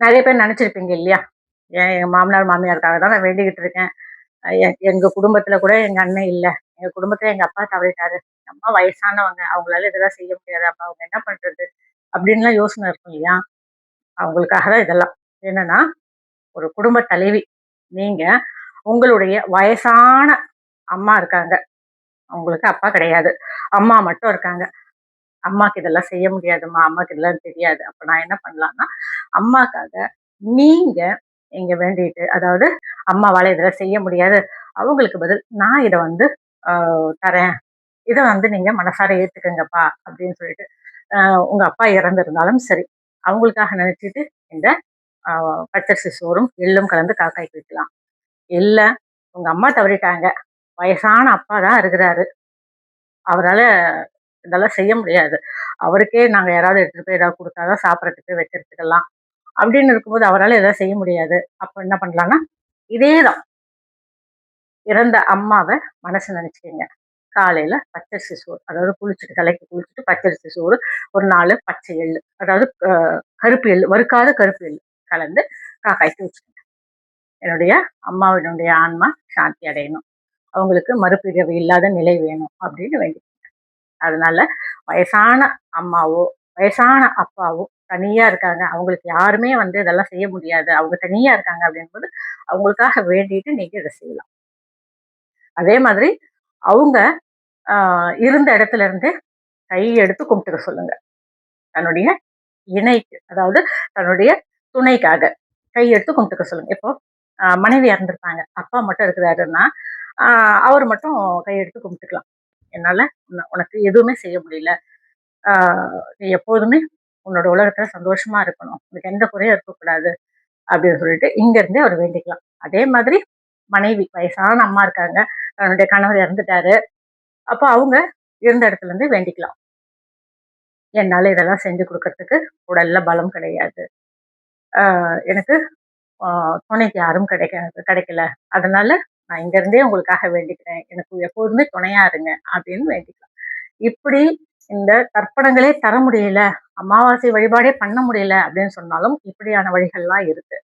நிறைய பேர் நினச்சிருப்பீங்க இல்லையா? ஏன் எங்கள் மாமனார் மாமியாருக்காக தான் நான் வேண்டிக்கிட்டு இருக்கேன். எங்கள் எ- கூட எங்கள் அண்ணன் இல்லை. எங்கள் குடும்பத்தில் எங்கள் அப்பா தவறிட்டாரு. அம்மா வயசானவங்க அவங்களால இதெல்லாம் செய்ய முடியாது. அப்போ அவங்க என்ன பண்ணுறது அப்படின்லாம் யோசனை இருக்கும் இல்லையா? அவங்களுக்காக தான் இதெல்லாம். என்னன்னா ஒரு குடும்ப தலைவி நீங்கள் உங்களுடைய வயசான அம்மா இருக்காங்க. அவங்களுக்கு அப்பா கிடையாது. அம்மா மட்டும் இருக்காங்க. அம்மாக்கு இதெல்லாம் செய்ய முடியாதும்மா அம்மாக்கு இதெல்லாம் தெரியாது. அப்ப நான் என்ன பண்ணலாம்னா அம்மாக்காக நீங்க இங்க வேண்டிட்டு அதாவது அம்மாவால இதெல்லாம் செய்ய முடியாது. அவங்களுக்கு பதில் நான் இதை வந்து ஆஹ், தரேன். இதை வந்து நீங்க மனசார ஏத்துக்கங்கப்பா அப்படின்னு சொல்லிட்டு உங்க அப்பா இறந்திருந்தாலும் சரி அவங்களுக்காக நினைச்சிட்டு இந்த ஆஹ், பச்சரிசி சோறும் எள்ளும் கலந்து காக்காய்க்கு வைக்கலாம் இல்ல உங்க அம்மா தவறிட்டாங்க. வயசான அப்பா தான் இருக்கிறாரு. அவரால இதெல்லாம் செய்ய முடியாது. அவருக்கே நாங்கள் யாராவது எடுத்துகிட்டு போய் ஏதாவது கொடுத்தாதான் சாப்பிட்றதுக்கு வைக்கிறதுக்கெல்லாம் அப்படின்னு இருக்கும்போது அவரால் எதாவது செய்ய முடியாது. அப்போ என்ன பண்ணலாம்னா இதேதான். இறந்த அம்மாவை மனசு நினச்சிக்கிங்க. காலையில் பச்சரிசி சோறு அதாவது குளிச்சுட்டு தலைக்கு குளிச்சுட்டு பச்சரிசி சோறு ஒரு நாலு பச்சை எள்ளு அதாவது கருப்பு எள்ளு வறுக்காத கருப்பு எள்ளு கலந்து காக்காய்க்கு வச்சுக்கோங்க. என்னுடைய அம்மாவினுடைய ஆன்மா சாந்தி அடையணும். அவங்களுக்கு மறுபிறவி இல்லாத நிலை வேணும் அப்படின்னு வேண்டி அதனால வயசான அம்மாவோ வயசான அப்பாவோ தனியா இருக்காங்க. அவங்களுக்கு யாருமே வந்து இதெல்லாம் செய்ய முடியாது. அவங்க தனியா இருக்காங்க அப்படின்போது அவங்களுக்காக வேண்டிட்டு நீங்க இதை செய்யலாம். அதே மாதிரி அவங்க ஆஹ், இருந்த இடத்துல இருந்து கை எடுத்து கும்பிட்டுக்க சொல்லுங்க. தன்னுடைய இணைக்கு அதாவது தன்னுடைய துணைக்காக கை எடுத்து கும்பிட்டுக்க சொல்லுங்க. இப்போ மனைவி இறந்துருப்பாங்க. அப்பா மட்டும் இருக்கிறாருன்னா ஆஹ், அவர் மட்டும் கை எடுத்து கும்பிட்டுக்கலாம். என்னால உனக்கு எதுவுமே செய்ய முடியல. ஆஹ் நீ எப்போதுமே உன்னோட உலகத்துல சந்தோஷமா இருக்கணும். உனக்கு எந்த குறையும் இருக்கக்கூடாது அப்படின்னு சொல்லிட்டு இங்க இருந்தே அவர் வேண்டிக்கலாம். அதே மாதிரி மனைவி வயசான அம்மா இருக்காங்க. அவனுடைய கணவர் இறந்துட்டாரு. அப்போ அவங்க இருந்த இடத்துல இருந்து வேண்டிக்கலாம். என்னால இதெல்லாம் செஞ்சு கொடுக்கறதுக்கு உடல்ல பலம் கிடையாது. ஆஹ் எனக்கு துணைக்கு யாரும் கிடைக்காது கிடைக்கல. அதனால நான் இங்கிருந்தே உங்களுக்காக வேண்டிக்கிறேன். எனக்கு எப்போதுமே துணையா இருங்க அப்படின்னு வேண்டிக்கலாம். இப்படி இந்த தர்ப்பணங்களே தர முடியல அமாவாசை வழிபாடே பண்ண முடியல அப்படின்னு சொன்னாலும் இப்படியான வழிகள்லாம் இருக்கு.